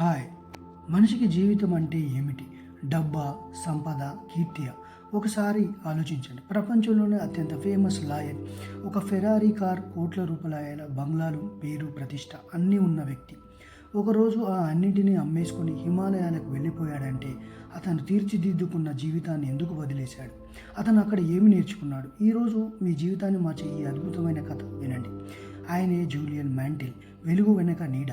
Hi. మనిషికి జీవితం అంటే ఏమిటి? డబ్బా సంపద కీర్తియా ఒకసారి ఆలోచించండి. ప్రపంచంలోనే అత్యంత ఫేమస్ లాయర్. ఒక ఫెరారీ కార్ కోట్ల రూపాయల బంగ్లాలు పేరు ప్రతిష్ట అన్నీ ఉన్న వ్యక్తి. ఒకరోజు ఆ అన్నింటినీ అమ్మేసుకొని హిమాలయాలకు వెళ్ళిపోయాడంటే అతను తీర్చిదిద్దుకున్న జీవితాన్ని ఎందుకు వదిలేశాడు? అతను అక్కడ ఏమి నేర్చుకున్నాడు? ఈరోజు మీ జీవితాన్ని మార్చే ఈ అద్భుతమైన కథ వినండి. ఆయనే జూలియన్ మ్యాంటిల్ వెలుగు వెనక నీడ.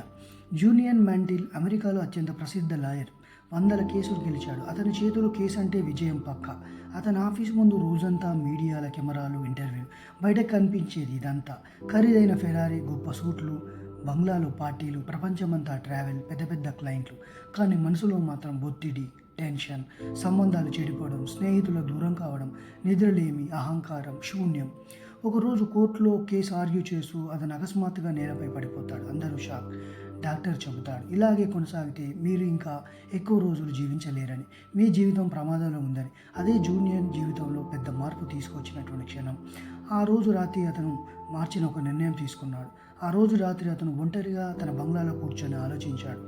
జూలియన్ మ్యాంటిల్ అమెరికాలో అత్యంత ప్రసిద్ధ లాయర్. వందల కేసులు గెలిచాడు. అతని చేతిలో కేసు అంటే విజయం పక్క. అతని ఆఫీస్ ముందు రోజంతా మీడియాల కెమెరాలు ఇంటర్వ్యూ. బయట కనిపించేది ఇదంతా. ఖరీదైన ఫెరారీ గొప్ప సూట్లు బంగ్లాలు పార్టీలు ప్రపంచమంతా ట్రావెల్ పెద్ద పెద్ద క్లయింట్లు. కానీ మనసులో మాత్రం ఒత్తిడి టెన్షన్ సంబంధాలు చెడిపోవడం స్నేహితుల దూరం కావడం నిద్రలేమి అహంకారం శూన్యం. ఒకరోజు కోర్టులో కేసు ఆర్గ్యూ చేస్తూ అతను అకస్మాత్తుగా నేలపై పడిపోతాడు. అందరూ షాక్. డాక్టర్ చెబుతాడు. ఇలాగే కొనసాగితే మీరు ఇంకా ఎక్కువ రోజులు జీవించలేరని మీ జీవితం ప్రమాదంలో ఉందని అదే జూనియర్ జీవితంలో పెద్ద మార్పు తీసుకొచ్చినటువంటి క్షణం. ఆ రోజు రాత్రి అతను మార్చిన ఒక నిర్ణయం తీసుకున్నాడు. ఆ రోజు రాత్రి అతను ఒంటరిగా తన బంగ్లాలో కూర్చొని ఆలోచించాడు.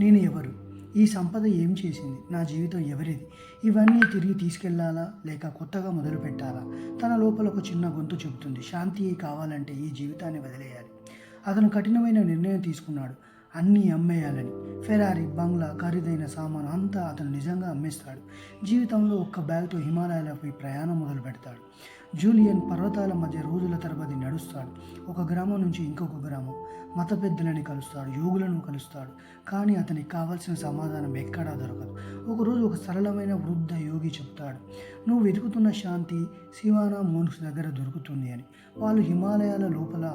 నేను ఎవరు? ఈ సంపద ఏం చేసింది? నా జీవితం ఎవరిది? ఇవన్నీ తిరిగి తీసుకెళ్ళాలా? లేక కొత్తగా మొదలు పెట్టాలా? తన లోపల ఒక చిన్న గొంతు చెబుతుంది. శాంతి కావాలంటే ఈ జీవితాన్ని వదిలేయాలి. అతను కఠినమైన నిర్ణయం తీసుకున్నాడు. అన్నీ అమ్మేయాలని. ఫెరారీ బంగ్లా ఖరీదైన సామాను అంతా అతను నిజంగా అమ్మేస్తాడు. జీవితంలో ఒక్క బ్యాగ్తో హిమాలయాలపై ప్రయాణం మొదలు పెడతాడు జూలియన్ పర్వతాల మధ్య రోజుల తరబడి నడుస్తాడు. ఒక గ్రామం నుంచి ఇంకొక గ్రామం. మత పెద్దలని కలుస్తాడు యోగులను కలుస్తాడు. కానీ అతనికి కావాల్సిన సమాధానం ఎక్కడా దొరకదు. ఒకరోజు ఒక సరళమైన వృద్ధ యోగి చెప్తాడు నువ్వు వెతుకుతున్న శాంతి శివానా మోన్స్ దగ్గర దొరుకుతుంది అని. వాళ్ళు హిమాలయాల లోపల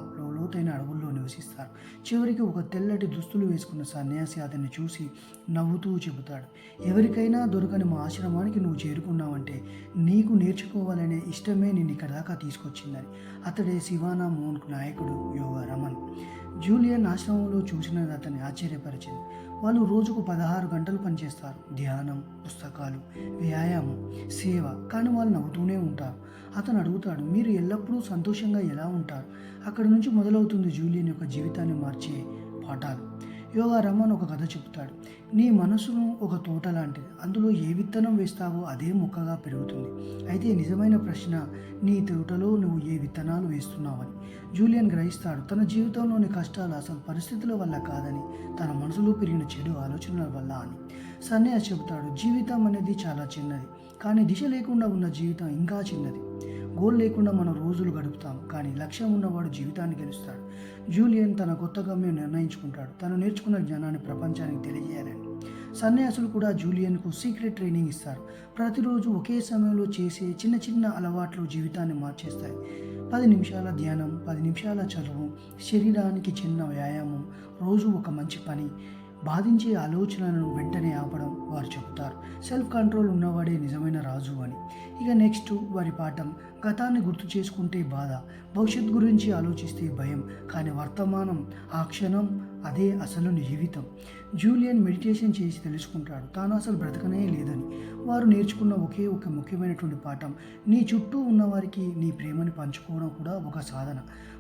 నివసిస్తారు చివరికి ఒక తెల్లటి దుస్తులు వేసుకున్న సన్యాసి అతన్ని చూసి నవ్వుతూ చెబుతాడు ఎవరికైనా దొరకని మా ఆశ్రమానికి నువ్వు చేరుకున్నావంటే నీకు నేర్చుకోవాలనే ఇష్టమే నిన్ను ఇక్కడ దాకా తీసుకొచ్చిందని. అతడే శివానా మోన్కు నాయకుడు యోగ రమన్ జూలియన్ ఆశ్రమంలో చూసినది అతన్ని ఆశ్చర్యపరిచింది. వాళ్ళు రోజుకు పదహారు గంటలు పనిచేస్తారు. ధ్యానం పుస్తకాలు వ్యాయామం సేవ. కానీ వాళ్ళు నవ్వుతూనే ఉంటారు. అతను అడుగుతాడు మీరు ఎల్లప్పుడూ సంతోషంగా ఎలా ఉంటారు? అక్కడి నుంచి మొదలవుతుంది జూలియన్ యొక్క జీవితాన్ని మార్చే పాఠాలు. యోగా రమన్ ఒక కథ చెబుతాడు నీ మనసును ఒక తోట లాంటిది అందులో ఏ విత్తనం వేస్తావో అదే మొక్కగా పెరుగుతుంది. అయితే నిజమైన ప్రశ్న నీ తోటలో నువ్వు ఏ విత్తనాలు వేస్తున్నావని? జూలియన్ గ్రహిస్తాడు తన జీవితంలోని కష్టాలు అసలు పరిస్థితుల వల్ల కాదని తన మనసులో పెరిగిన చెడు ఆలోచనల వల్ల అని. సన్యాసి చెబుతాడు జీవితం అనేది చాలా చిన్నది కానీ దిశ లేకుండా ఉన్న జీవితం ఇంకా చిన్నది. గోల్ లేకుండా మనం రోజులు గడుపుతాం కానీ లక్ష్యం ఉన్నవాడు జీవితాన్ని గెలుస్తాడు. జూలియన్ తన కొత్త గమ్యం నిర్ణయించుకుంటాడు. తను నేర్చుకున్న జ్ఞానాన్ని ప్రపంచానికి తెలియజేయాలని. సన్యాసులు కూడా జూలియన్కు సీక్రెట్ ట్రైనింగ్ ఇస్తారు. ప్రతిరోజు ఒకే సమయంలో చేసే చిన్న చిన్న అలవాట్లు జీవితాన్ని మార్చేస్తాయి. పది నిమిషాల ధ్యానం పది నిమిషాల చదువు శరీరానికి చిన్న వ్యాయామం రోజు ఒక మంచి పని బాధించే ఆలోచనలను వెంటనే ఆపడం వారు చెబుతారు. సెల్ఫ్ కంట్రోల్ ఉన్నవాడే నిజమైన రాజు అని. ఇక నెక్స్ట్ వారి పాఠం గతాన్ని గుర్తు చేసుకుంటే బాధ భవిష్యత్ గురించి ఆలోచిస్తే భయం కానీ వర్తమానం ఆ క్షణం అదే అసలు జీవితం జూలియన్ మెడిటేషన్ చేసి తెలుసుకుంటాడు. తాను అసలు బ్రతకనే లేదని. వారు నేర్చుకున్న ఒకే ఒక ముఖ్యమైనటువంటి పాఠం నీ చుట్టూ ఉన్నవారికి నీ ప్రేమని పంచుకోవడం కూడా ఒక సాధన.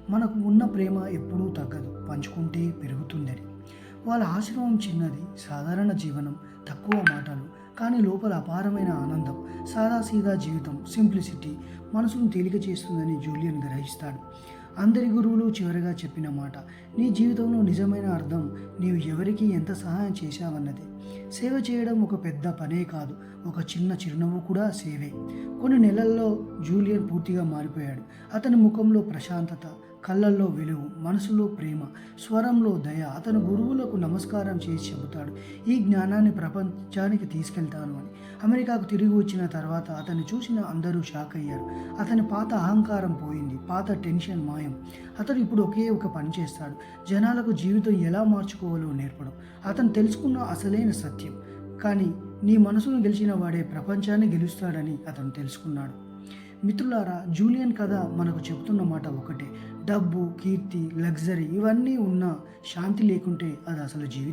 మనకు ఉన్న ప్రేమ ఎప్పుడూ తగ్గదు. పంచుకుంటే పెరుగుతుందని. వాళ్ళ ఆశ్రమం చిన్నది సాధారణ జీవనం తక్కువ మాటలు కానీ లోపల అపారమైన ఆనందం సాదాసీదా జీవితం సింప్లిసిటీ మనసును తేలిక చేస్తుందని జూలియన్ గ్రహిస్తాడు. అందరి గురువులు చివరిగా చెప్పిన మాట నీ జీవితంలో నిజమైన అర్థం నీవు ఎవరికి ఎంత సహాయం చేశావన్నది. సేవ చేయడం ఒక పెద్ద పనే కాదు ఒక చిన్న చిరునవ్వు కూడా సేవే. కొన్ని నెలల్లో జూలియన్ పూర్తిగా మారిపోయాడు. అతని ముఖంలో ప్రశాంతత కళ్ళల్లో వెలుగు మనసులో ప్రేమ స్వరంలో దయ అతను గురువులకు నమస్కారం చేసి చెబుతాడు. ఈ జ్ఞానాన్ని ప్రపంచానికి తీసుకెళ్తాను అని. అమెరికాకు తిరిగి వచ్చిన తర్వాత అతన్ని చూసిన అందరూ షాక్ అయ్యారు. అతని పాత అహంకారం పోయింది పాత టెన్షన్ మాయం. అతను ఇప్పుడు ఒకే ఒక పని చేస్తాడు జనాలకు జీవితం ఎలా మార్చుకోవాలో నేర్పడం. అతను తెలుసుకున్న అసలైన సత్యం. కానీ నీ మనసును గెలిచిన వాడే ప్రపంచాన్ని గెలుస్తాడని అతను తెలుసుకున్నాడు. మిత్రులారా జూలియన్ కథ మనకు చెబుతున్న మాట ఒకటే డబ్బు కీర్తి లగ్జరీ ఇవన్నీ ఉన్నా శాంతి లేకుంటే అది అసలు జీవితం